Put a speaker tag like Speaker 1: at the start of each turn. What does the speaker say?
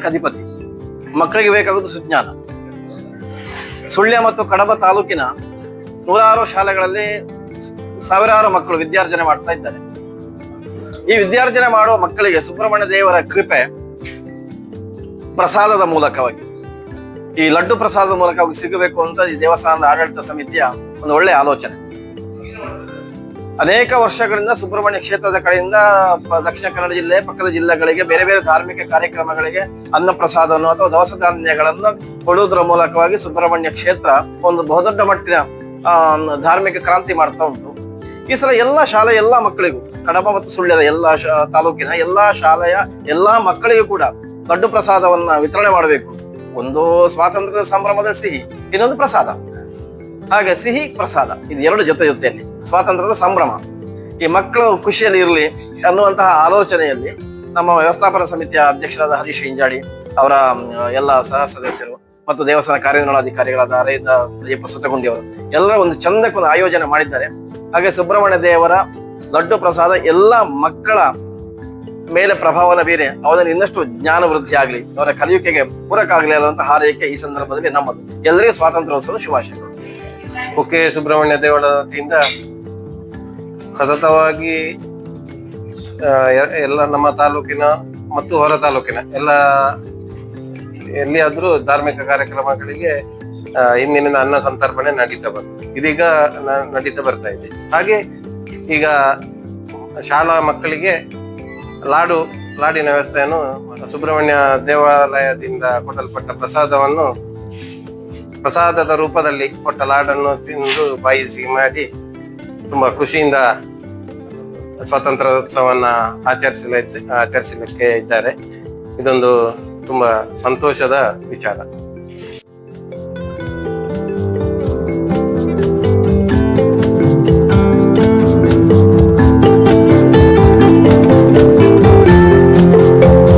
Speaker 1: ಸುಜ್ಞಾನಕ್ಕೆ ಅಧಿಪತಿ ಮಕ್ಕಳಿಗೆ ಬೇಕಾಗುವುದು ಸುಜ್ಞಾನ. ಸುಳ್ಯ ಮತ್ತು ಕಡಬ ತಾಲೂಕಿನ ನೂರಾರು ಶಾಲೆಗಳಲ್ಲಿ ಸಾವಿರಾರು ಮಕ್ಕಳು ವಿದ್ಯಾರ್ಜನೆ ಮಾಡ್ತಾ ಇದ್ದಾರೆ. ಈ ವಿದ್ಯಾರ್ಜನೆ ಮಾಡುವ ಮಕ್ಕಳಿಗೆ ಸುಬ್ರಹ್ಮಣ್ಯ ದೇವರ ಕೃಪೆ ಪ್ರಸಾದದ ಮೂಲಕವಾಗಿ. ಈ ಲಡ್ಡು ಪ್ರಸಾದದ ಮೂಲಕವಾಗಿ ಸಿಗಬೇಕು ಅಂತ ಈ ದೇವಸ್ಥಾನದ ಆಡಳಿತ ಸಮಿತಿಯ ಒಂದು ಒಳ್ಳೆಯ ಆಲೋಚನೆ. ಅನೇಕ ವರ್ಷಗಳಿಂದ ಸುಬ್ರಹ್ಮಣ್ಯ ಕ್ಷೇತ್ರದ ಕಡೆಯಿಂದ ದಕ್ಷಿಣ ಕನ್ನಡ ಜಿಲ್ಲೆ, ಪಕ್ಕದ ಜಿಲ್ಲೆಗಳಿಗೆ ಬೇರೆ ಬೇರೆ ಧಾರ್ಮಿಕ ಕಾರ್ಯಕ್ರಮಗಳಿಗೆ ಅನ್ನ ಪ್ರಸಾದವನ್ನು ಅಥವಾ ದವಸ ಧಾನ್ಯಗಳನ್ನು ಕೊಡುವುದರ ಮೂಲಕವಾಗಿ ಸುಬ್ರಹ್ಮಣ್ಯ ಕ್ಷೇತ್ರ ಒಂದು ಬಹುದೊಡ್ಡ ಮಟ್ಟಿನ ಧಾರ್ಮಿಕ ಕ್ರಾಂತಿ ಮಾಡ್ತಾ ಉಂಟು. ಈ ಸಲ ಎಲ್ಲ ಶಾಲೆ ಎಲ್ಲಾ ಮಕ್ಕಳಿಗೂ, ಕಡಬ ಮತ್ತು ಸುಳ್ಯದ ಎಲ್ಲಾ ತಾಲೂಕಿನ ಎಲ್ಲಾ ಶಾಲೆಯ ಎಲ್ಲಾ ಮಕ್ಕಳಿಗೂ ಕೂಡ ಲಡ್ಡು ಪ್ರಸಾದವನ್ನ ವಿತರಣೆ ಮಾಡಬೇಕು. ಒಂದು ಸ್ವಾತಂತ್ರ್ಯದ ಸಂಭ್ರಮದ ಸಿಹಿ, ಇನ್ನೊಂದು ಪ್ರಸಾದ. ಹಾಗೆ ಸಿಹಿ ಪ್ರಸಾದ. ಇದು ಎರಡು ಜೊತೆ ಜೊತೆಯಲ್ಲಿ, ಸ್ವಾತಂತ್ರ್ಯದ ಸಂಭ್ರಮ. ಈ ಮಕ್ಕಳು ಖುಷಿಯಲ್ಲಿ ಇರಲಿ ಅನ್ನುವಂತಹ ಆಲೋಚನೆಯಲ್ಲಿ ನಮ್ಮ ವ್ಯವಸ್ಥಾಪನ ಸಮಿತಿಯ ಅಧ್ಯಕ್ಷರಾದ ಹರೀಶ್ ಇಂಜಾಡಿ ಅವರ ಎಲ್ಲ ಸಹ ಸದಸ್ಯರು ಮತ್ತು ದೇವಸ್ಥಾನ ಕಾರ್ಯನಿರ್ವಹಣಾಧಿಕಾರಿಗಳಾದ ಅರೆಯಿಂದ ಸುತ್ತಗುಂಡಿ ಅವರು ಎಲ್ಲರೂ ಒಂದು ಚಂದಕ್ಕೊಂದು ಆಯೋಜನೆ ಮಾಡಿದ್ದಾರೆ. ಹಾಗೆ ಸುಬ್ರಹ್ಮಣ್ಯ ದೇವರ ಲಡ್ಡು ಪ್ರಸಾದ ಎಲ್ಲ ಮಕ್ಕಳ ಮೇಲೆ ಪ್ರಭಾವನ ಬೀರಿ ಅವರಲ್ಲಿ ಇನ್ನಷ್ಟು ಜ್ಞಾನ ವೃದ್ಧಿ ಆಗಲಿ, ಅವರ ಕಲಿಯುವಿಕೆಗೆ ಪೂರಕ ಆಗಲಿ ಅನ್ನುವಂಥ ಹಾರೈಕೆ ಈ ಸಂದರ್ಭದಲ್ಲಿ ನಮ್ಮದು. ಎಲ್ಲರಿಗೂ ಸ್ವಾತಂತ್ರ್ಯೋತ್ಸವದ ಶುಭಾಶಯಗಳು.
Speaker 2: ಕುಕ್ಕೆ ಸುಬ್ರಹ್ಮಣ್ಯ ದೇವಳ ವತಿಯಿಂದ ಸತತವಾಗಿ ಎಲ್ಲ ನಮ್ಮ ತಾಲೂಕಿನ ಮತ್ತು ಹೊರ ತಾಲೂಕಿನ ಎಲ್ಲ ಎಲ್ಲಿಯಾದರೂ ಧಾರ್ಮಿಕ ಕಾರ್ಯಕ್ರಮಗಳಿಗೆ ಇಂದಿನಿಂದ ಅನ್ನ ಸಂತರ್ಪಣೆ ನಡೀತಾ ಬಂತು ಇದೀಗ ನಡೀತಾ ಬರ್ತಾ ಇದೆ. ಹಾಗೆ ಈಗ ಶಾಲಾ ಮಕ್ಕಳಿಗೆ ಲಾಡು, ಲಾಡಿನ ವ್ಯವಸ್ಥೆಯನ್ನು ಸುಬ್ರಹ್ಮಣ್ಯ ದೇವಾಲಯದಿಂದ ಕೊಡಲ್ಪಟ್ಟ ಪ್ರಸಾದವನ್ನು ಪ್ರಸಾದದ ರೂಪದಲ್ಲಿ ಕೊಟ್ಟ ಲಾಡನ್ನು ತಿಂದು ಬಾಯಿ ಸಿಹಿ ಮಾಡಿ ತುಂಬ ಖುಷಿಯಿಂದ ಸ್ವಾತಂತ್ರ್ಯೋತ್ಸವನ್ನ ಆಚರಿಸಲ ಆಚರಿಸಲಿಕ್ಕೆ ಇದ್ದಾರೆ. ಇದೊಂದು ತುಂಬಾ ಸಂತೋಷದ ವಿಚಾರ.